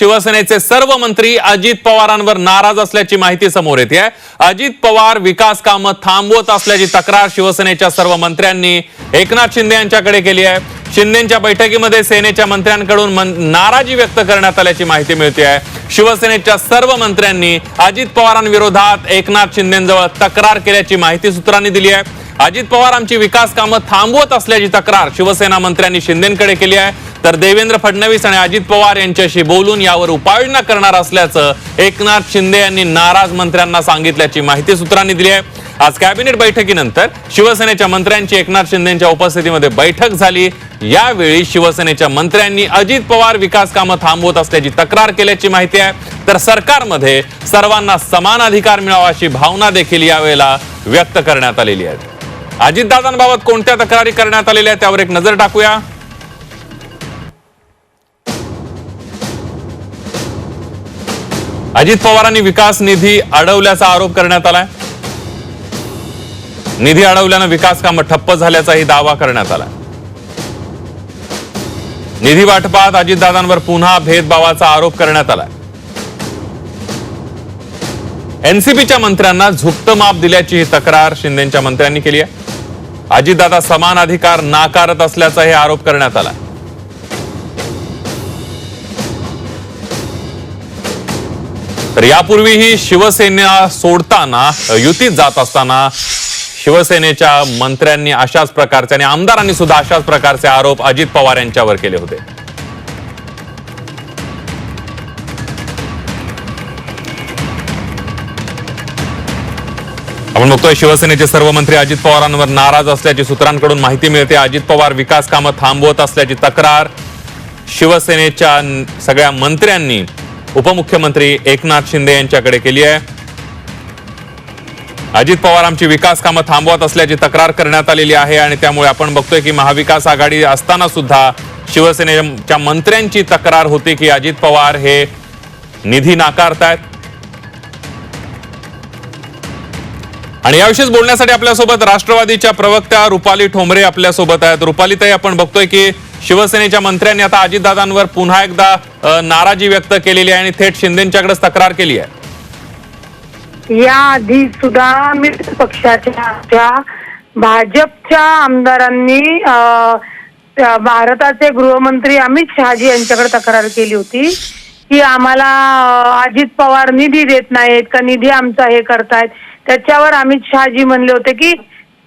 शिवसेनेचे सर्व मंत्री अजित पवारांवर नाराज असल्याची माहिती समोर येते अजित पवार विकास कामं थांबवत असल्याची तक्रार शिवसेनेच्या सर्व मंत्र्यांनी एकनाथ शिंदे यांच्याकडे केली आहे. शिंदेच्या बैठकीमध्ये सेनेच्या मंत्र्यांकडून मन- नाराजी व्यक्त करण्यात आल्याची माहिती मिळते आहे शिवसेनेच्या सर्व मंत्र्यांनी अजित पवारांविरोधात एकनाथ शिंदेजवळ तक्रार केल्याची माहिती सूत्रांनी दिली आहे. अजित पवार आमची विकास कामं थांबवत असल्याची तक्रार शिवसेना मंत्र्यांनी शिंदेकडे केली आहे. तर देवेंद्र फडणवीस आणि अजित पवार यांच्याशी बोलून यावर उपाययोजना करणार असल्याचं एकनाथ शिंदे यांनी नाराज मंत्र्यांना सांगितल्याची माहिती सूत्रांनी दिली आहे. आज कॅबिनेट बैठकीनंतर शिवसेनेच्या मंत्र्यांची एकनाथ शिंदेच्या उपस्थितीमध्ये बैठक झाली. यावेळी शिवसेनेच्या मंत्र्यांनी अजित पवार विकास कामं थांबवत असल्याची तक्रार केल्याची माहिती आहे. तर सरकारमध्ये सर्वांना समान अधिकार मिळावा अशी भावना देखील यावेळेला व्यक्त करण्यात आलेली आहे. अजितदादांबाबत कोणत्या तक्रारी करण्यात आलेल्या आहेत त्यावर एक नजर टाकूया. अजित पवारांनी विकास निधी अडवल्याचा आरोप करण्यात आलाय. निधी अडवल्यानं विकास कामं ठप्प झाल्याचाही दावा करण्यात आला निधी वाटपात अजितदादांवर पुन्हा भेदभावाचा आरोप करण्यात आलाय. एनसीपीच्या मंत्र्यांना झुकतं माप दिल्याची ही तक्रार शिंदेच्या मंत्र्यांनी केली आहे. अजितदादा समान अधिकार नाकारत असल्याचाही आरोप करण्यात आला तर यापूर्वीही शिवसेना सोडताना युतीत जात असताना शिवसेनेच्या मंत्र्यांनी अशाच प्रकारचे आणि आमदारांनी सुद्धा अशाच प्रकारचे आरोप अजित पवार यांच्यावर केले होते. आपण बघतोय शिवसेनेचे सर्व मंत्री अजित पवारांवर नाराज असल्याची सूत्रांकडून माहिती मिळते. अजित पवार विकास कामं थांबवत असल्याची तक्रार शिवसेनेच्या सगळ्या मंत्र्यांनी उपमुख्यमंत्री एकनाथ शिंदे यांच्याकडे केली आहे. अजित पवार आमची विकास कामं थांबवत असल्याची तक्रार करण्यात आलेली आहे आणि त्यामुळे आपण बघतोय की महाविकास आघाडी असताना सुद्धा शिवसेनेच्या मंत्र्यांची तक्रार होती की अजित पवार हे निधी नाकारतायत. आणि याविषयीच बोलण्यासाठी आपल्यासोबत राष्ट्रवादीच्या प्रवक्त्या रुपाली ठोंबरे आपल्यासोबत आहेत. रुपालीताई आपण बघतोय की शिवसेनेच्या मंत्र्यांनी आता अजितदादांवर पुन्हा एकदा नाराजी व्यक्त केलेली आहे आणि थेट शिंदेच्याकडेच तक्रार केली आहे. या आधी सुद्धा मित्र पक्षाच्या भाजपच्या आमदारांनी भारताचे गृहमंत्री अमित शहाजी यांच्याकडे तक्रार केली होती की आम्हाला अजित पवार निधी देत नाहीत का? निधी आमचा हे करतायत. त्याच्यावर अमित शहाजी म्हणले होते की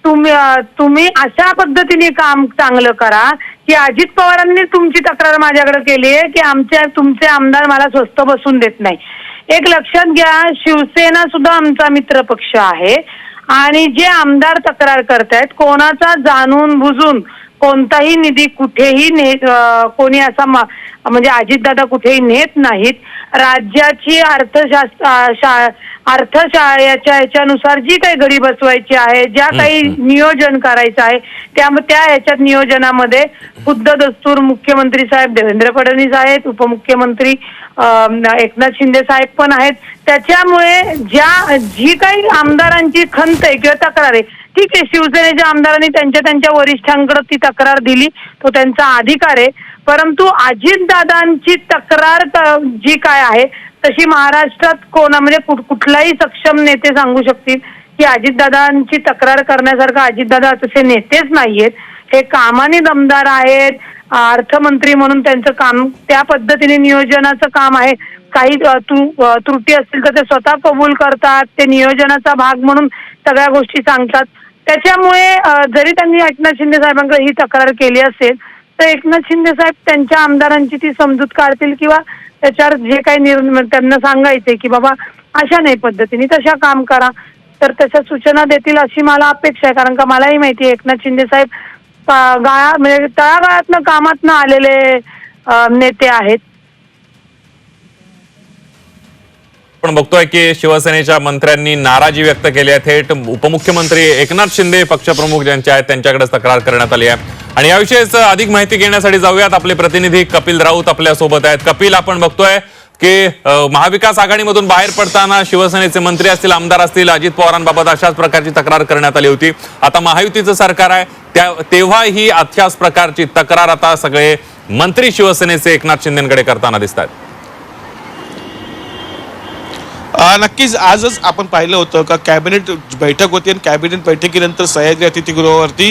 तुम्ही तुम्ही अशा पद्धतीने काम चांगलं करा की अजित पवारांनी तुमची तक्रार माझ्याकडे केली आहे की आमच्या तुमचे आमदार मला स्वस्त बसून देत नाही. एक लक्षात घ्या शिवसेना सुद्धा आमचा मित्र पक्ष आहे. आणि जे आमदार तक्रार करतायत कोणाचा जाणून बुजून कोणताही निधी कुठेही ने कोणी असा मा- म्हणजे अजितदादा कुठेही नेत नाहीत. राज्याची अर्थशास्त्र अं, शा- अर्थशा याच्या याच्यानुसार जी काही घडी बसवायची आहे ज्या काही नियोजन करायचं आहे त्या त्या याच्यात नियोजनामध्ये खुद्द दस्तूर मुख्यमंत्री साहेब देवेंद्र फडणवीस आहेत उपमुख्यमंत्री एकनाथ शिंदे साहेब पण आहेत. त्याच्यामुळे ज्या जी काही आमदारांची खंत आहे किंवा तक्रार आहे ठीक आहे शिवसेनेच्या आमदारांनी त्यांच्या त्यांच्या वरिष्ठांकडे ती तक्रार दिली तो त्यांचा अधिकार आहे. परंतु अजितदादांची तक्रार जी काय आहे तशी महाराष्ट्रात कोणा म्हणजे कुठलाही सक्षम नेते सांगू शकतील की अजितदादांची तक्रार करण्यासारखं अजितदादा तसे नेतेच नाहीयेत. हे कामाने दमदार आहेत. अर्थमंत्री म्हणून त्यांचं काम त्या पद्धतीने नियोजनाचं काम आहे. काही त्रुटी असतील तर ते स्वतः कबूल करतात. ते नियोजनाचा भाग म्हणून सगळ्या गोष्टी सांगतात. त्याच्यामुळे जरी त्यांनी एकनाथ शिंदे साहेबांकडे ही तक्रार केली असेल तर एकनाथ शिंदे साहेब त्यांच्या आमदारांची ती समजूत काढतील किंवा त्याच्यावर जे काही निर्णय म्हणजे त्यांना सांगायचे की बाबा अशा नाही पद्धतीने तशा काम करा. तर तशा सूचना देतील अशी मला अपेक्षा आहे. कारण का मलाही माहिती आहे एकनाथ शिंदे साहेब गाळा म्हणजे तळागाळातनं कामातनं आलेले नेते आहेत. आपण बघतोय की शिवसेनेच्या मंत्र्यांनी नाराजी व्यक्त केली आहे. थेट उपमुख्यमंत्री एकनाथ शिंदे पक्षप्रमुख ज्यांचे आहेत त्यांच्याकडे तक्रार करण्यात आली आहे. आणि याविषयीच अधिक माहिती घेण्यासाठी जाऊयात. आपले प्रतिनिधी कपिल राऊत आपल्यासोबत आहेत. कपिल आपण बघतोय की महाविकास आघाडीमधून बाहेर पडताना शिवसेनेचे मंत्री असतील आमदार असतील अजित पवारांबाबत अशाच प्रकारची तक्रार करण्यात आली होती. आता महायुतीचं सरकार आहे. त्या तेव्हाही अशाच प्रकारची तक्रार आता सगळे मंत्री शिवसेनेचे एकनाथ शिंदेकडे करताना दिसतात नक्कीच. आजच आपण पाहिलं होतं का कॅबिनेट बैठक होती आणि कॅबिनेट बैठकीनंतर सह्याद्री अतिथीगृहावरती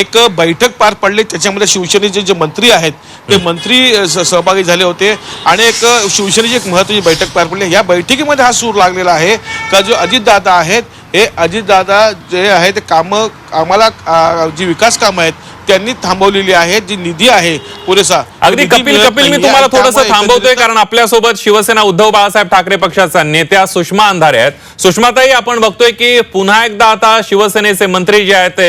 एक बैठक पार पडली. त्याच्यामध्ये शिवसेनेचे जे मंत्री आहेत ते मंत्री सहभागी झाले होते आणि एक शिवसेनेची एक महत्वाची बैठक पार पडली. या बैठकीमध्ये हा सूर लागलेला आहे का जो अजितदादा आहेत हे अजितदादा जे आहे ते कामं आम्हाला जी विकास कामं आहेत त्यांनी थांबवलेली आहेत जी निधी आहे पुरेसा अगदी कपिल कपिल मी. तुम्हाला थोडंसं थांबवतोय कारण आपल्यासोबत शिवसेना उद्धव बाळासाहेब ठाकरे पक्षाच्या नेत्या सुषमा अंधारे आहेत. सुषमाताई आपण बघतोय की पुन्हा एकदा आता शिवसेनेचे मंत्री जे आहेत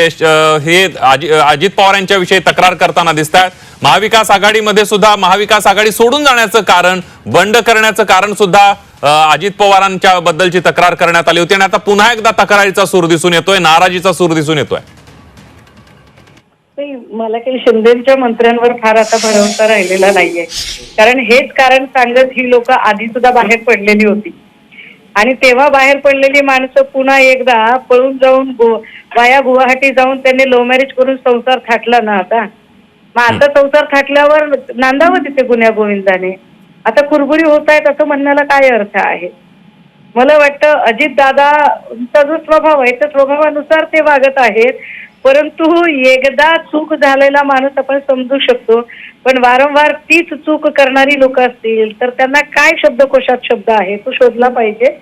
हे अजि- अजित पवार यांच्याविषयी तक्रार करताना दिसत आहेत महाविकास आघाडीमध्ये सुद्धा महाविकास आघाडी सोडून जाण्याचं कारण बंड करण्याचं कारण सुद्धा अजित पवारांच्या बद्दलची तक्रार करण्यात आली होती. आणि आता पुन्हा एकदा तक्रारीचा सूर दिसून येतोय नाराजीचा सूर दिसून येतोय. नाही, मला काही शिंदेच्या मंत्र्यांवर फार आता भरवसा राहिलेला नाहीये. कारण हेच कारण सांगत ही लोक आधी सुद्धा बाहेर पडलेली होती. आणि तेव्हा बाहेर पडलेली माणसं पुन्हा एकदा पळून जाऊन गो वाया गुवाहाटी जाऊन त्यांनी लव्ह मॅरेज करून संसार थाटला ना आता. मग आता संसार थाटल्यावर नांदावं तिथे गुन्ह्या गोविंदाने. आता कुरबुरी होत आहेत असं म्हणण्याला काय अर्थ आहे? मला वाटतं अजित दादाचा जो स्वभाव आहे त्या स्वभावानुसार ते वागत आहेत. परंतु एकदा चूक झालेला माणूस आपण समजू शकतो. पण वारंवार तीच चूक करणारी लोक असतील तर त्यांना काय शब्दकोशात शब्द आहे तो शोधला पाहिजे.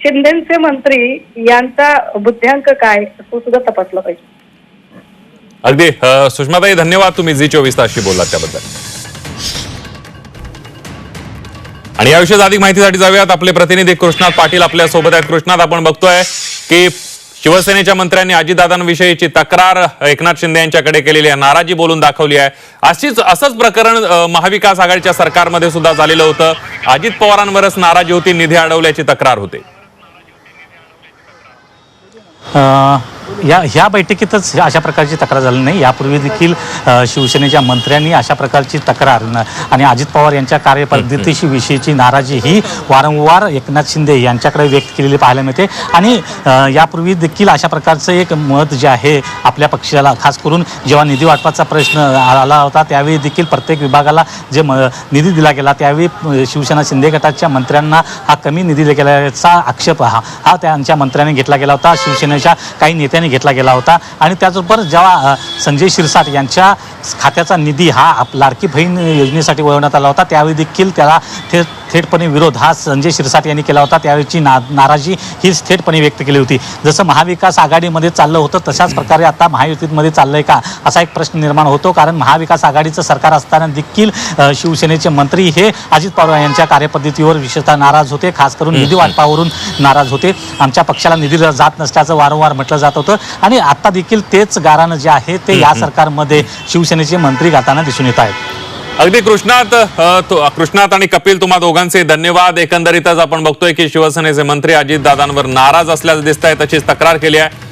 शिंदेचे मंत्री यांचा बुद्ध्यांक काय तो सुद्धा तपासला पाहिजे. अगदी सुषमाताई धन्यवाद तुम्ही झी चोवीस तासशी बोललात त्याबद्दल. आणि याविषयी अधिक माहितीसाठी जाऊयात. आपले प्रतिनिधी कृष्णात पाटील आपल्यासोबत आहेत. कृष्णात आपण बघतोय की शिवसेनेच्या मंत्र्यांनी अजितदादांविषयीची तक्रार एकनाथ शिंदे यांच्याकडे केलेली आहे. नाराजी बोलून दाखवली आहे. अशीच असंच प्रकरण महाविकास आघाडीच्या सरकारमध्ये सुद्धा झालेलं होतं. अजित पवारांवरच नाराजी होती. निधी अडवल्याची तक्रार होते. या ह्या बैठकीतच अशा प्रकारची तक्रार झाली नाही. यापूर्वी देखील शिवसेनेच्या मंत्र्यांनी अशा प्रकारची तक्रार आणि अजित पवार यांच्या कार्यपद्धतीशी विषयीची नाराजी ही वारंवार एकनाथ शिंदे यांच्याकडे व्यक्त केलेली पाहायला मिळते. आणि यापूर्वी देखील अशा प्रकारचं एक मत जे आहे आपल्या पक्षाला खास करून जेव्हा निधी वाटपाचा प्रश्न आला होता त्यावेळी देखील प्रत्येक विभागाला जे म निधी दिला गेला त्यावेळी शिवसेना शिंदे गटाच्या मंत्र्यांना हा कमी निधी दिला गेल्याचा आक्षेप हा हा त्यांच्या मंत्र्यांनी घेतला गेला होता. शिवसेनेच्या काही नेत्यांनी घेतला गेला होता. आणि त्याचबरोबर जेव्हा संजय शिरसाट यांच्या खात्याचा निधी हा आप- लाडकी बहीण योजनेसाठी वळवण्यात आला होता त्यावेळी देखील त्याला थेट थेटपणे विरोध हा संजय शिरसाट यांनी केला होता. त्यावेळीची ना नाराजी ही थेटपणे व्यक्त केली होती. जसं महाविकास आघाडीमध्ये चाललं होतं तशाच प्रकारे आता महायुतीमध्ये चाललंय का असा एक प्रश्न निर्माण होतो. कारण महाविकास आघाडीचं सरकार असताना देखील शिवसेनेचे मंत्री हे अजित पवार यांच्या कार्यपद्धतीवर विशेषतः नाराज होते. खास करून निधी वाटपावरून नाराज होते. आमच्या पक्षाला निधी जात नसल्याचं वारंवार म्हटलं जात होतं. आणि आता देखील तेच गारानं जे आहे ते या सरकारमध्ये शिवसेनेचे मंत्री गाताना दिसून येत आहेत. अगदी कृष्णात कृष्णात आणि कपिल तुम्हा दोघांचे धन्यवाद. एकंदरीतच आपण बघतोय की शिवसेनेचे मंत्री अजितदादांवर नाराज असल्याचं दिसत आहे तशीच तक्रार केली आहे.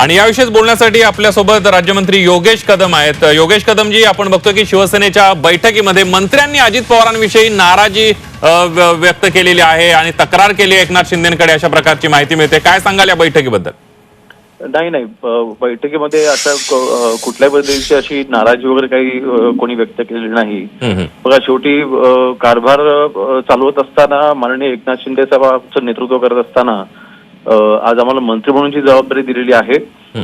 आणि याविषयीच बोलण्यासाठी आपल्यासोबत राज्यमंत्री योगेश कदम आहेत. योगेश कदमजी आपण बघतोय की शिवसेनेच्या बैठकीमध्ये मंत्र्यांनी अजित पवारांविषयी नाराजी व्यक्त केलेली आहे आणि तक्रार केली एकनाथ शिंदेकडे अशा प्रकारची माहिती मिळते. काय सांगाल या बैठकीबद्दल? नाही नाही. बैठकीमध्ये अ, कुठल्याही पद्धतीची अशी नाराजी वगैरे काही कोणी व्यक्त केलेली नाही. बघा शेवटी कारभार चालवत असताना माननीय एकनाथ शिंदे साहेबांचं नेतृत्व करत असताना आज आम्हाला मंत्री म्हणून जी जबाबदारी दिलेली आहे.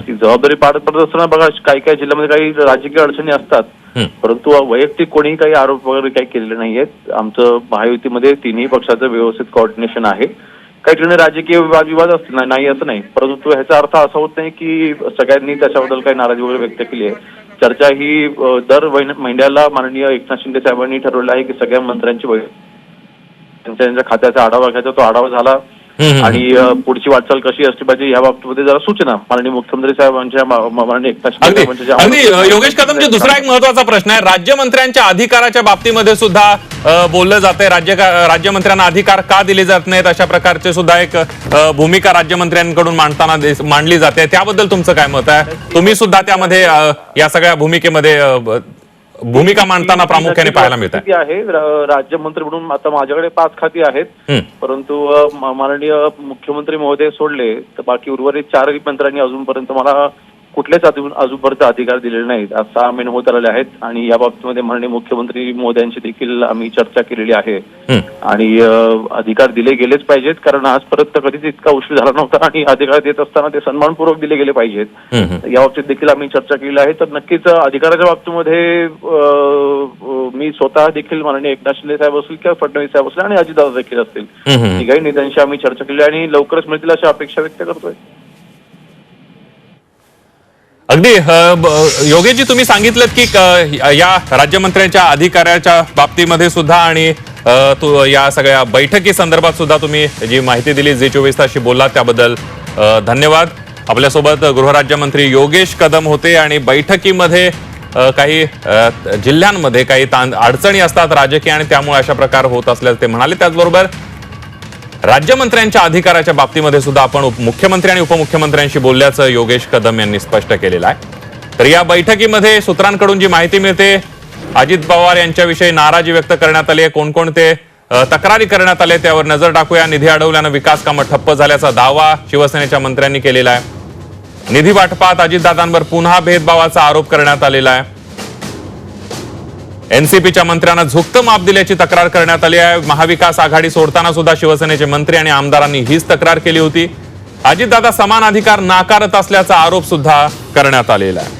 ती जबाबदारी पार पडत असताना बघा काही काही जिल्ह्यामध्ये काही राजकीय अडचणी असतात. परंतु वैयक्तिक कोणीही काही आरोप वगैरे काही केलेले नाहीयेत. आमचं महायुतीमध्ये तिन्ही पक्षाचं व्यवस्थित कोऑर्डिनेशन आहे. काही ठिकाणी राजकीय वादविवाद असतील ना- नाही असं नाही. परंतु ह्याचा अर्थ असा होत नाही की सगळ्यांनी त्याच्याबद्दल काही नाराजी वगैरे व्यक्त केली आहे. चर्चा ही दर महिन्याला माननीय एकनाथ शिंदे साहेबांनी ठरवलं आहे की सगळ्या मंत्र्यांची बैठक त्यांच्या खात्याचा आढावा घ्यायचा तो आढावा झाला. आणि पुढची वाटचाल कशी असली पाहिजे या बाबतीमध्ये जरा सूचना. माननीय मुख्यमंत्री साहेबांच्या माननीय एकनाथ योगेश कदमजी दुसरा एक महत्त्वाचा प्रश्न आहे. राज्यमंत्र्यांच्या अधिकाराच्या बाबतीमध्ये सुद्धा बोललं जातंय. राज्य राज्यमंत्र्यांना अधिकार का दिले जात नाहीत अशा प्रकारचे सुद्धा एक भूमिका राज्यमंत्र्यांकडून मांडताना मांडली जाते. त्याबद्दल तुमचं काय मत आहे? तुम्ही सुद्धा त्यामध्ये या सगळ्या भूमिकेमध्ये भूमिका मांडताना प्रामुख्याने पाहायला मिळत आहे. राज्यमंत्री म्हणून आता माझ्याकडे पाच खाती आहेत. परंतु माननीय मुख्यमंत्री महोदय सोडले. तर बाकी उर्वरित चारही मंत्र्यांनी अजूनपर्यंत मला अजून अजूनपर्यंत अधिकार दिलेले नाहीत आज सहा महिने होत आलेले आहेत आणि या बाबतीमध्ये माननीय मुख्यमंत्री मोदयांची देखील आम्ही चर्चा केलेली आहे. आणि अधिकार दिले गेलेच पाहिजेत कारण आजपर्यंत कधीच इतका उशीर झाला नव्हता आणि अधिकार देत असताना ते सन्मानपूर्वक दिले गेले पाहिजेत. या बाबतीत देखील आम्ही चर्चा केलेली आहे तर नक्कीच अधिकाराच्या बाबतीमध्ये मी स्वतः देखील माननीय एकनाथ शिंदे साहेब असतील किंवा फडणवीस साहेब असतील आणि अजितदादा देखील असतील. तिघाही नेत्यांशी आम्ही चर्चा केली आणि लवकरच मिळतील अशी अपेक्षा व्यक्त करतोय अगदी योगेशजी तुम्ही सांगितलं की या राज्यमंत्र्यांच्या अधिकाऱ्याच्या बाबतीमध्ये सुद्धा आणि तू तो या सगळ्या बैठकी संदर्भात सुद्धा तुम्ही जी माहिती दिली जे चोवीस तासशी बोललात त्याबद्दल धन्यवाद. आपल्यासोबत गृहराज्यमंत्री योगेश कदम होते आणि बैठकीमध्ये काही जिल्ह्यांमध्ये काही ताण अडचणी असतात राजकीय आणि त्यामुळे अशा प्रकार होत असल्याचं ते म्हणाले. त्याचबरोबर राज्यमंत्र्यांच्या अधिकाराच्या बाबतीमध्ये सुद्धा आपण उप- मुख्यमंत्री आणि उपमुख्यमंत्र्यांशी बोलल्याचं योगेश कदम यांनी स्पष्ट केलेलं आहे. तर या बैठकीमध्ये सूत्रांकडून जी माहिती मिळते अजित पवार यांच्याविषयी नाराजी व्यक्त करण्यात आली आहे. कोणकोणते तक्रारी करण्यात आले त्यावर नजर टाकूया. निधी अडवल्यानं विकास कामं ठप्प झाल्याचा दावा शिवसेनेच्या मंत्र्यांनी केलेला आहे. निधी वाटपात अजितदादांवर पुन्हा भेदभावाचा आरोप करण्यात आलेला आहे. एनसीपीच्या मंत्र्यांना झुकतं माप दिल्याची तक्रार करण्यात आली आहे. महाविकास आघाडी सोडताना सुद्धा शिवसेनेचे मंत्री आणि आमदारांनी हीच तक्रार केली होती. अजितदादा समान अधिकार नाकारत असल्याचा आरोप सुद्धा करण्यात आलेला आहे.